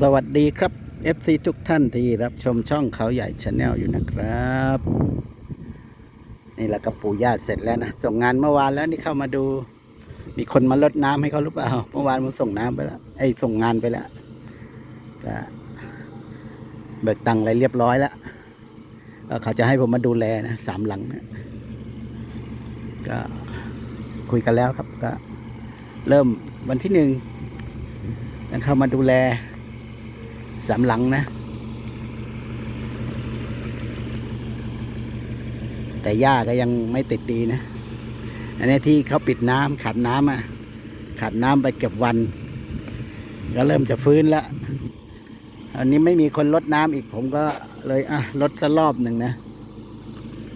สวัสดีครับ FC ทุกท่านที่รับชมช่องเขาใหญ่ชาแนลอยู่นะครับ นี่แหละก็ปูญาติเสร็จแล้วนะ ส่งงานเมื่อวานแล้วนี่เข้ามาดู มีคนมาลดน้ำให้เขาหรือเปล่าเมื่อวานผมส่งน้ำไปแล้วไอ้ส่งงานไปแล้วก็เบิกตังค์อะไรเรียบร้อยแล้วก็เขาจะให้ผมมาดูแลนะสามหลังนะก็คุยกันแล้วครับก็ เริ่มวันที่หนึ่ง แล้วเข้ามาดูแลสามหลังนะ แต่หญ้าก็ยังไม่ติดดีนะ อันนี้ที่เขาปิดน้ำขาดน้ำอะขาดน้ำไปเก็บวัน ก็เริ่มจะฟื้นแล้วอันนี้ไม่มีคนลดน้ำอีกผมก็เลยอะลดสักรอบหนึ่งนะ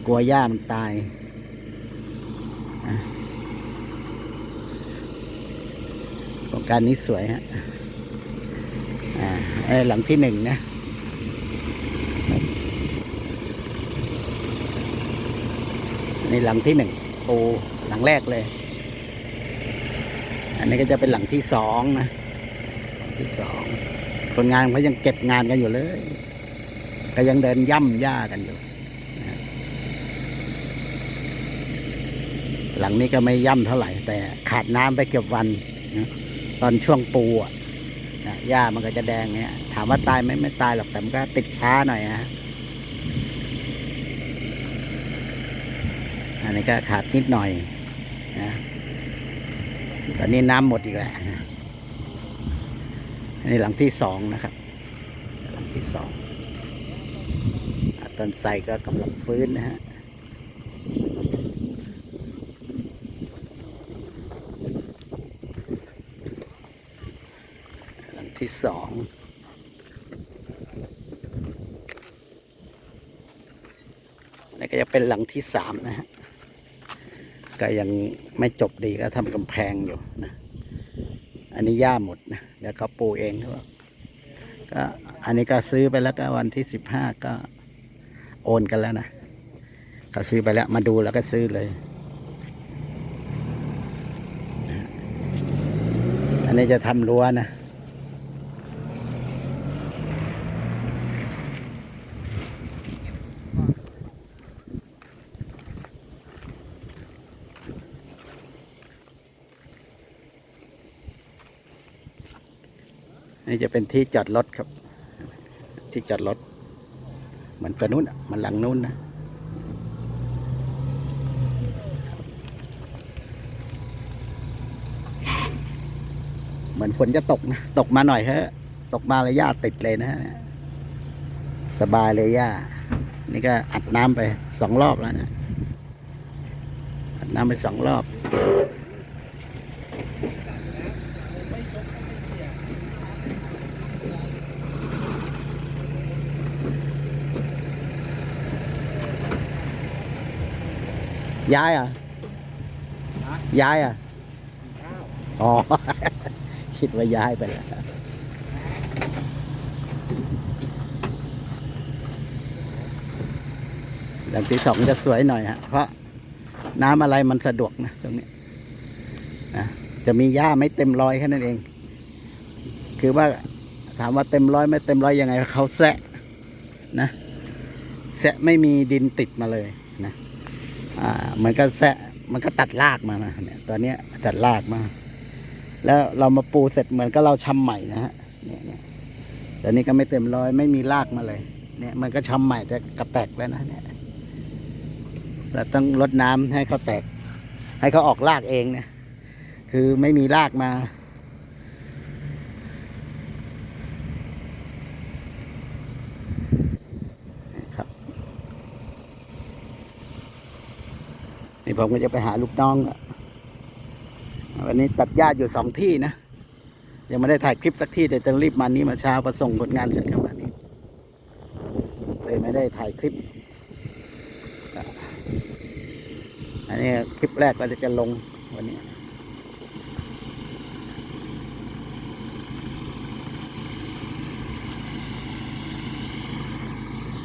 กลัวหญ้ามันตายโครงการนี้สวยฮะ หลังที่หนึ่งนะนี่หลังที่หนึ่งปูหลังแรกเลย อันนี้ก็จะเป็นหลังที่สองนะที่สองคนงานเขายังเก็บงานกันอยู่เลยก็ยังเดินย่ำหญ้ากันอยู่หลังนี้ก็ไม่ย่ำเท่าไหร่ แต่ขาดน้ำไปเกือบวันนะตอนช่วงปูอะ หญ้ามันก็จะแดงเงี้ย ถามว่าตายไหมไม่ตายหรอกแต่มันก็ติดช้าหน่อยฮะอันนี้ก็ขาดนิดหน่อยนะตอนนี้น้ำหมดอีกแล้วอันนี้หลังที่สองนะครับ หลังที่สองต้นไทรก็กำลังฟื้นนะฮะ หลัง ที่สองนี่ก็จะเป็นหลังที่สามนะฮะ ก็ยังไม่จบดีก็ทำกำแพงอยู่นะ อันนี้ย่าหมดนะ เดี๋ยวเขาปูเองเขาบอกก็อันนี้ก็ซื้อไปแล้วก็วันที่สิบห้าก็โอนกันแล้วนะ ก็ซื้อไปแล้วมาดูแล้วก็ซื้อเลย อันนี้จะทำรั้วนะ นี่จะเป็นที่จอดรถครับ ที่จอดรถ เหมือนตัวนู้นมันหลังนู้นนะเหมือนฝนจะตกนะตกมาหน่อยเถอะตกมาเลยหญ้าติดเลยนะสบายเลยหญ้านี่ก็อัดน้ำไปสองรอบแล้วนะอัดน้ำไปสองรอบ ย้ายอะย้ายอะอ๋อ คิดว่าย้ายไปแล้วหลังที่สองจะสวยหน่อยฮะ เพราะน้ำอะไรมันสะดวกนะตรงนี้นะจะมีหญ้าไม่เต็มร้อยแค่นั้นเอง คือว่าถามว่าเต็มร้อยไม่เต็มร้อยยังไงเขาแซะนะแซะไม่มีดินติดมาเลยนะ อ่ามันก็แซะมันก็ตัดรากมานะเนี่ยตอนเนี้ยตัดรากมา แล้วเรามาปูเสร็จเหมือนก็เราชำใหม่นะฮะเนี่ยเนี่ยตอนนี้ก็ไม่เต็มร้อยไม่มีรากมาเลย เนี่ยมันก็ชำใหม่แต่กระแตกแล้วนะเนี่ยเราต้องรดน้ำให้เขาแตก ให้เขาออกรากเองเนี่ยคือไม่มีรากมา ผมก็จะไปหาลูกน้อง วันนี้ตัดหญ้าอยู่สองที่นะ ยังไม่ได้ถ่ายคลิปสักที่เดี๋ยวจะรีบมานี้มาเช้าประส่งผลงานเสร็จกันมานี้เลยไม่ได้ถ่ายคลิป อันนี้คลิปแรกก็จะลงวันนี้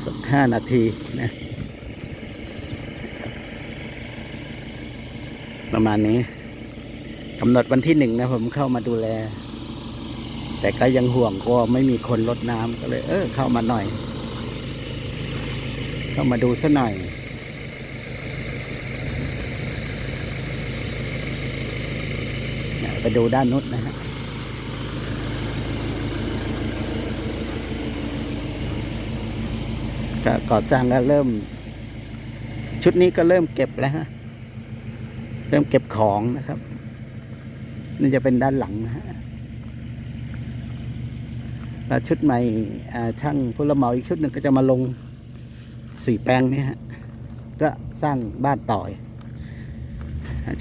สักห้านาทีนะ ประมาณนี้กำหนดวันที่หนึ่งนะผมเข้ามาดูแล แต่ก็ยังห่วงกลัวไม่มีคนรดน้ำก็เลย เออ เข้ามาหน่อย เข้ามาดูซะหน่อยไปดูด้านนู้นนะฮะก็ก่อสร้างก็เริ่ม ชุดนี้ก็เริ่มเก็บแล้วฮะ เริ่มเก็บของนะครับ นี่จะเป็นด้านหลังนะฮะแล้วชุดใหม่ช่างผู้รับเหมาอีกชุดหนึ่งก็จะมาลงสี่แปลงนี้ฮะก็สร้างบ้านต่อย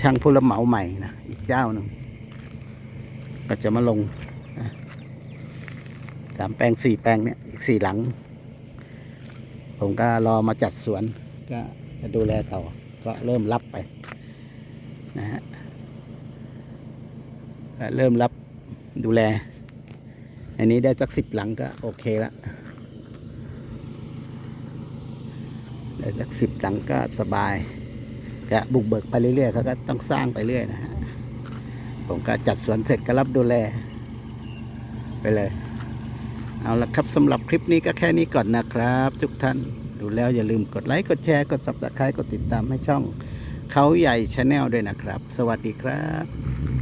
ช่างผู้รับเหมาใหม่นะอีกเจ้าหนึ่งก็จะมาลงสามแปลงสี่แปลงเนี่ยอีกสี่หลัง ผมก็รอมาจัดสวน ก็จะดูแลต่อก็เริ่มรับไป นะฮะเริ่มรับดูแล อันนี้ได้สักสิบหลังก็โอเคละได้สักสิบหลังก็สบายจะบุกเบิกไปเรื่อยๆเขาก็ต้องสร้างไปเรื่อยนะฮะผมก็จัดสวนเสร็จก็รับดูแล ไปเลย เอาละครับสำหรับคลิปนี้ก็แค่นี้ก่อนนะครับ ทุกท่านดูแล้วอย่าลืมกดไลค์ กดแชร์ กด subscribe กดติดตามให้ช่อง เขาใหญ่ชาแนลด้วยนะครับ สวัสดีครับ